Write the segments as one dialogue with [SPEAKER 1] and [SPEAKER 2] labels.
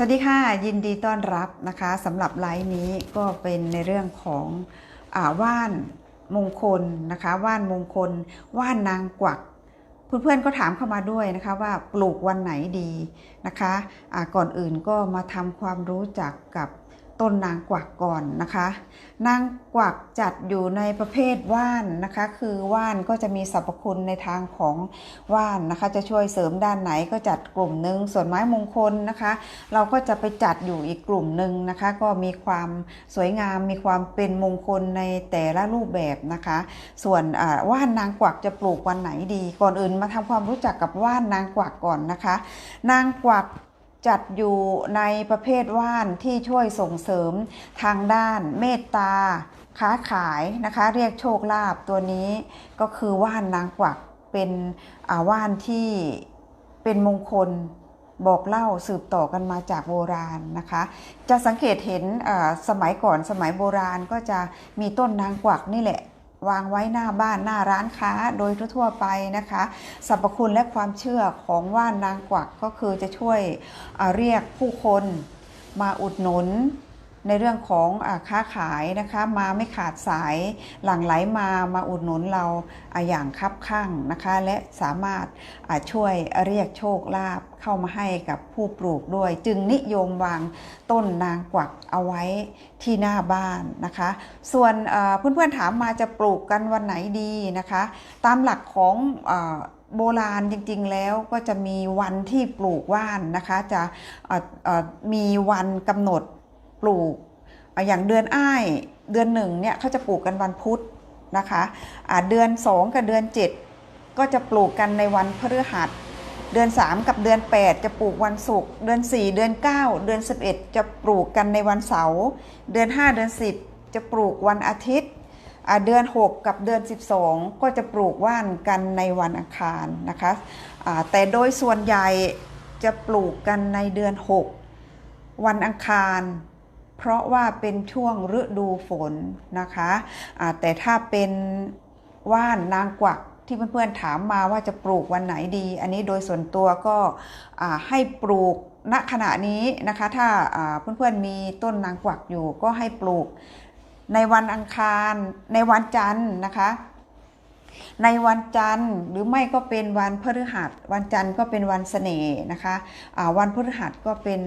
[SPEAKER 1] สวัสดีค่ะ ยินดีต้อนรับนะคะสำหรับไลฟ์นี้ก็เป็นในเรื่องของอว่านมงคลนะคะว่านมงคล ว่านนางกวักเพื่อนๆก็ถามเข้ามาด้วยนะคะว่าปลูกวันไหนดีนะคะะก่อนอื่นก็มาทำความรู้จักกับ ต้นนางกวักก่อนนะคะ นางกวักจัดอยู่ในประเภทว่านนะคะ คือว่านก็จะมีสรรพคุณในทางของว่านนะคะ จะช่วยเสริมด้านไหนก็จัดกลุ่มหนึ่งส่วนไม้มงคลนะคะ เราก็จะไปจัดอยู่อีกกลุ่มหนึ่งนะคะ ก็มีความสวยงามมีความเป็นมงคลในแต่ละรูปแบบนะคะ ส่วนว่านนางกวักจะปลูกวันไหนดี ก่อนอื่นมาทำความรู้จักกับว่านนางกวักก่อนนะคะ นางกวัก จัดอยู่ในประเภทว่านที่ช่วยส่งเสริมทางด้านเมตตา ค้าขายนะคะ เรียกโชคลาภตัวนี้ก็คือว่านนางกวักเป็นอาว่านที่เป็นมงคลบอกเล่าสืบต่อกันมาจากโบราณนะคะ จะสังเกตเห็นสมัยก่อนสมัยโบราณก็จะมีต้นนางกวักนี่แหละ วางไว้หน้าบ้านหน้าร้านค้าโดยทั่วไปนะคะสรรพคุณและความเชื่อของว่านนางกวักก็คือจะช่วยเรียกผู้คนมาอุดหนุน ในเรื่องของอค้าขายนะคะมาไม่ขาดสายหลั่งไหลมามาอุดหนุนเราอย่างคับข้างนะคะและสามารถช่วยเรียกโชคลาภเข้ามาให้กับผู้ปลูกด้วย จึงนิยมวางต้นนางกวักเอาไว้ที่หน้าบ้านนะคะ ส่วนเอ่อเพื่อนๆถามมาจะปลูกกันวันไหนดีนะคะ ตามหลักของอโบราณจริงๆแล้วก็จะมีวันที่ปลูกว่านนะคะ จะมีวันกำหนด ปลูก อย่างเดือนอ้ายเดือนหนึ่งเนี่ยเขาจะปลูกกันวันพุธนะคะะเดือน 2 กับเดือน 7 ก็จะปลูกกันในวันพฤหัส เดือน 3 กับเดือน 8 จะปลูกวันศุกร์เดือน 4 เดือน 9 เดือน 11 จะปลูกกันในวันเสาร์เดือน 5 เดือน 10 จะปลูกวันอาทิตย์เดือน 6 กับเดือน 12 ก็จะปลูกว่านกันในวันอังคารนะคะแต่โดยส่วนใหญ่จะปลูกกันในเดือน 6 วันอังคาร เพราะว่าเป็นช่วงฤดูฝนนะคะอ่าแต่ถ้าเป็นว่านนางกวักที่เพื่อนๆถามมาว่าจะปลูกวันไหนดี อันนี้โดยส่วนตัวก็ให้ปลูกณขณะนี้นะคะ ถ้าเพื่อนๆมีต้นนางกวักอยู่ก็ให้ปลูกในวันอังคารในวันจันทร์นะคะ ในวันจันทร์หรือไม่ก็เป็นวันพฤหัส วันจันทร์ก็เป็นวันเสน่ห์นะคะวันพฤหัสก็เป็น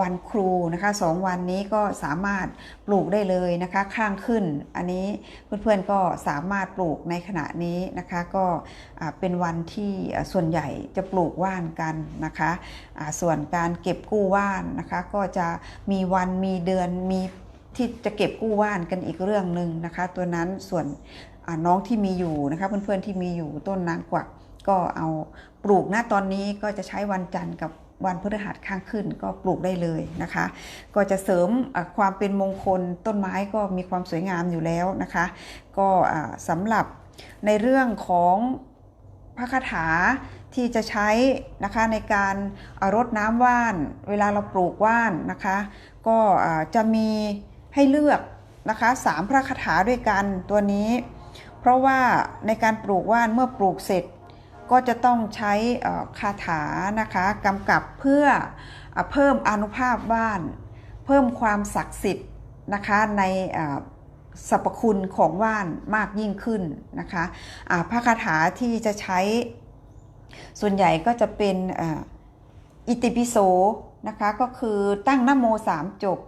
[SPEAKER 1] วันครูนะคะสองวันนี้ก็สามารถปลูกได้เลยนะคะข้างขึ้น อันนี้เพื่อนๆก็สามารถปลูกในขณะนี้นะคะก็เป็นวันที่ส่วนใหญ่จะปลูกว่านกันนะคะส่วนการเก็บกู้ว่านนะคะก็จะมีวันมีเดือนมีที่จะเก็บกู้ว่านกันอีกเรื่องหนึ่งนะคะ ตัวนั้นส่วน น้องที่มีอยู่นะคะเพื่อนๆที่มีอยู่ต้นนางกวักก็เอาปลูกนะตอนนี้ก็จะใช้วันจันทร์กับวันพฤหัสข้างขึ้นก็ปลูกได้เลยนะคะ ก็จะเสริมความเป็นมงคลต้นไม้ก็มีความสวยงามอยู่แล้วนะคะ ก็สำหรับในเรื่องของพระคาถาที่จะใช้นะคะในการารดน้ำว่าน เวลาเราปลูกว่านนะคะ ก็จะมีให้เลือกนะคะสามพระคาถาด้วยกันตัวนี้ ราะว่าในการปลูกว่านเมื่อปลูกเสร็จ ก็จะต้องใช้คาถานะคะกำกับเพื่อเอเพิ่มอนุภาพว่าน เพิ่มความศักดิ์สิทธิ์นะคะในสรรพคุณของว่านมากยิ่งขึ้นนะคะอ่าพระคาถาที่จะใช้ส่วนใหญ่ก็จะเป็นอ,อิติปิโสนะคะก็คือตั้งนโมสามจบ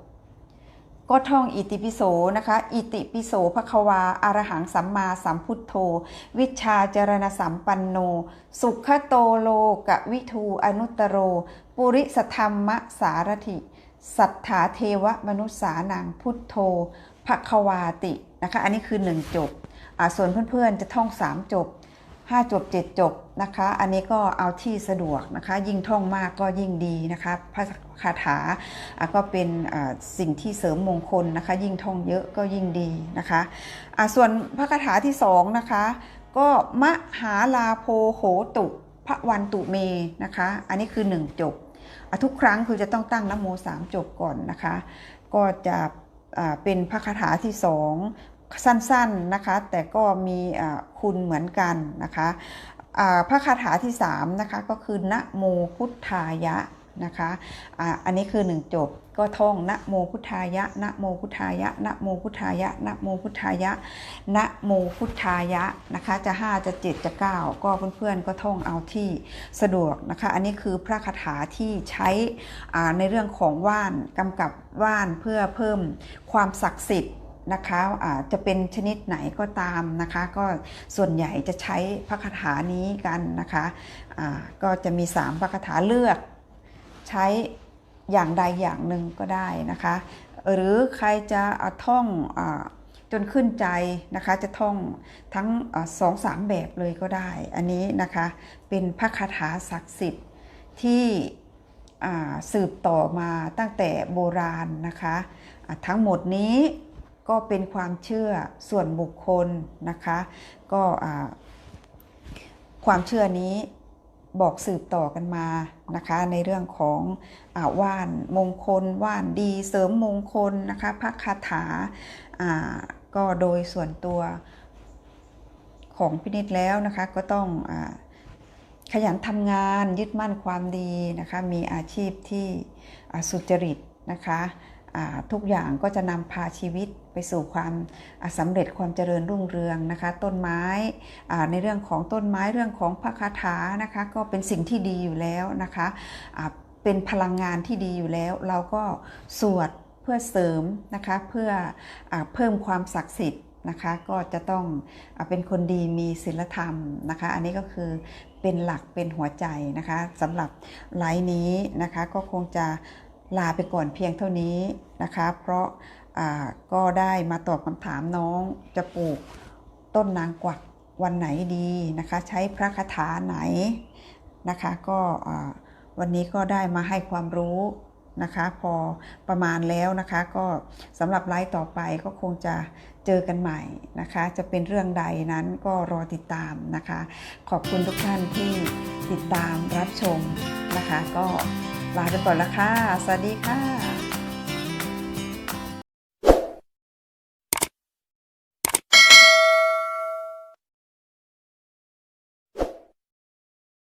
[SPEAKER 1] ก็ท่องอิติปิโสนะคะ อิติปิโสภควาอารหังสัมมาสัมพุทโธ วิชาจารณสัมปันโน สุขโตโลกวิทูอนุตโร ปุริสธรรมสารถิ สัทธาเทวมนุษสานังพุทโธภควาตินะคะ อันนี้คือหนึ่งจบ ส่วนเพื่อนๆจะท่องสามจบ 5 จบ 7 จบนะคะ อันนี้ก็เอาที่สะดวกนะคะ ยิ่งท่องมากก็ยิ่งดีนะคะพระคาถาอะก็เป็นสิ่งที่เสริมมงคลนะคะ ยิ่งท่องเยอะก็ยิ่งดีนะคะอะส่วนพระคาถาที่สองนะคะ ก็มหาลาโพโหตุพระวันตุเมนะคะ อันนี้คือ 1 จบอะทุกครั้งคือจะต้องตั้งนะโมสามจบก่อนนะคะ ก็จะอ่าเป็นพระคาถาที่สอง สั้นๆนะคะ แต่ก็มีคุณเหมือนกันนะคะพระคาถาที่3นะคะก็คือนะโมพุทธายะนะคะอันนี้คือหนึ่งจบก็ท่องนะโมพุทธายะนะโมพุทธายะนะโมพุทธายะนะโมพุทธายะนะโมพุทธายะนะคะจะ 5 จะ 7 จะ 9 ก็เพื่อนๆก็ท่องเอาที่สะดวกนะคะอันนี้คือพระคาถาที่ใช้ในเรื่องของว่านกำกับว่านเพื่อเพิ่มความศักดิ์สิทธิ์ นะคะอาจะเป็นชนิดไหนก็ตามนะคะ ก็ส่วนใหญ่จะใช้พระคาถานี้กันนะคะอ่าก็จะมี 3 พระคาถาเลือก ใช้อย่างใดอย่างหนึ่งก็ได้นะคะ หรือใครจะอ่าท่องอจนขึ้นใจนะคะจะท่องทั้งอสองสามแบบเลยก็ได้ อันนี้นะคะเป็นพระคาถาศักดิ์สิทธิ์ที่สืบต่อมาตั้งแต่โบราณนะคะ ทั้งหมดนี้ ก็เป็นความเชื่อส่วนบุคคลนะคะ ก็ความเชื่อนี้บอกสืบต่อกันมานะคะ ในเรื่องของอว่านมงคล ว่านดีเสริมมงคลนะคะพระคาถาาก็โดยส่วนตัวของพินิจแล้วนะคะก็ต้องอขยันทำงานยึดมั่นความดีนะคะ มีอาชีพที่สุจริตนะคะ ทุกอย่างก็จะนำพาชีวิตไปสู่ความสำเร็จความเจริญรุ่งเรืองนะคะ ต้นไม้ในเรื่องของต้นไม้เรื่องของพระคาถานะคะก็เป็นสิ่งที่ดีอยู่แล้วนะคะเป็นพลังงานที่ดีอยู่แล้ว เราก็สวดเพื่อเสริมนะคะเพื่ออเพิ่มความศักดิ์สิทธิ์นะคะก็จะต้องอเป็นคนดีมีศีลธรรมนะคะ อันนี้ก็คือเป็นหลักเป็นหัวใจนะคะสำหรับไลฟ์นี้นะคะก็คงจะ ลาไปก่อนเพียงเท่านี้นะคะ เพราะาก็ได้มาตอบคำถามน้องจะปลูกต้นนางกวักวันไหนดีนะคะ ใช้พระคาถาไหนนะคะ ก็วันนี้ก็ได้มาให้ความรู้นะคะ พอประมาณแล้วนะคะ ก็สำหรับไลฟ์ต่อไปก็คงจะเจอกันใหม่นะคะ จะเป็นเรื่องใดนั้นก็รอติดตามนะคะ ขอบคุณทุกท่านที่ติดตามรับชมนะคะ ก็ ลาไปก่อนละค่ะ สวัสดีค่ะ